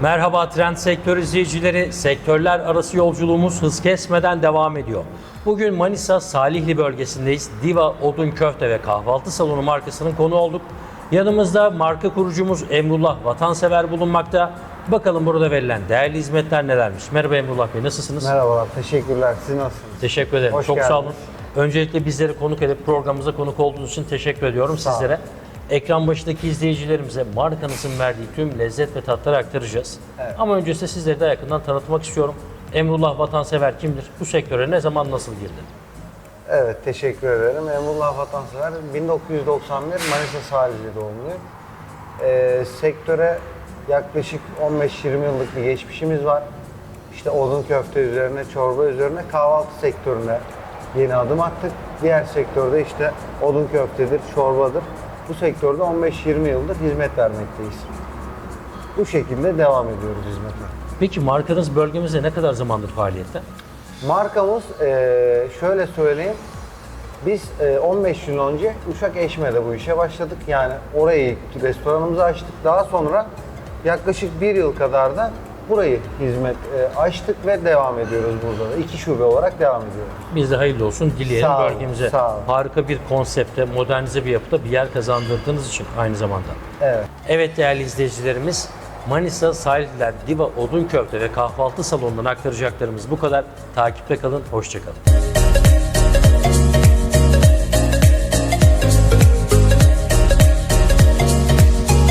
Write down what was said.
Merhaba Trend Sektör izleyicileri. Sektörler arası yolculuğumuz hız kesmeden devam ediyor. Bugün Manisa Salihli bölgesindeyiz. Diva Odun Köfte ve Kahvaltı Salonu markasının konu olduk. Yanımızda marka kurucumuz Emrullah Vatansever bulunmakta. Bakalım burada verilen değerli hizmetler nelermiş. Merhaba Emrullah Bey nasılsınız? Merhabalar, teşekkürler. Siz nasılsınız? Teşekkür ederim. Hoş Çok sağ olun. geldiniz. Öncelikle bizleri konuk edip programımıza konuk olduğunuz için teşekkür ediyorum Sağ olun. sizlere. Ekran başındaki izleyicilerimize markanızın verdiği tüm lezzet ve tatları aktaracağız. Evet. Ama öncesinde sizleri de yakından tanıtmak istiyorum. Emrullah Vatansever kimdir? Bu sektöre ne zaman nasıl girdi? Evet, teşekkür ederim. Emrullah Vatansever, 1991 Manisa Salihli doğumluyum. Ee, sektöre yaklaşık 15-20 yıllık bir geçmişimiz var. İşte odun köfte üzerine, çorba üzerine kahvaltı sektörüne yeni adım attık. Diğer sektörde işte odun köftedir, çorbadır. Bu sektörde 15-20 yıldır hizmet vermekteyiz. Bu şekilde devam ediyoruz hizmete. Peki markanız bölgemizde ne kadar zamandır faaliyette? Markamız eee, şöyle söyleyeyim. Biz eee, 15 yıl önce Uşak Eşme'de bu işe başladık. Yani orayı restoranımızı açtık. Daha sonra yaklaşık bir yıl kadar da burayı hizmet eee, açtık ve devam ediyoruz burada da. İki şube olarak devam ediyoruz. Biz de hayırlı olsun dileyelim Sağ olun, bölgemize. sağ olun. Harika bir konsepte, modernize bir yapıda bir yer kazandırdığınız için aynı zamanda. Evet. Evet değerli izleyicilerimiz, Manisa Sahilliler Diva Odun Köfte ve Kahvaltı Salonu'ndan aktaracaklarımız bu kadar. Takipte kalın, hoşçakalın.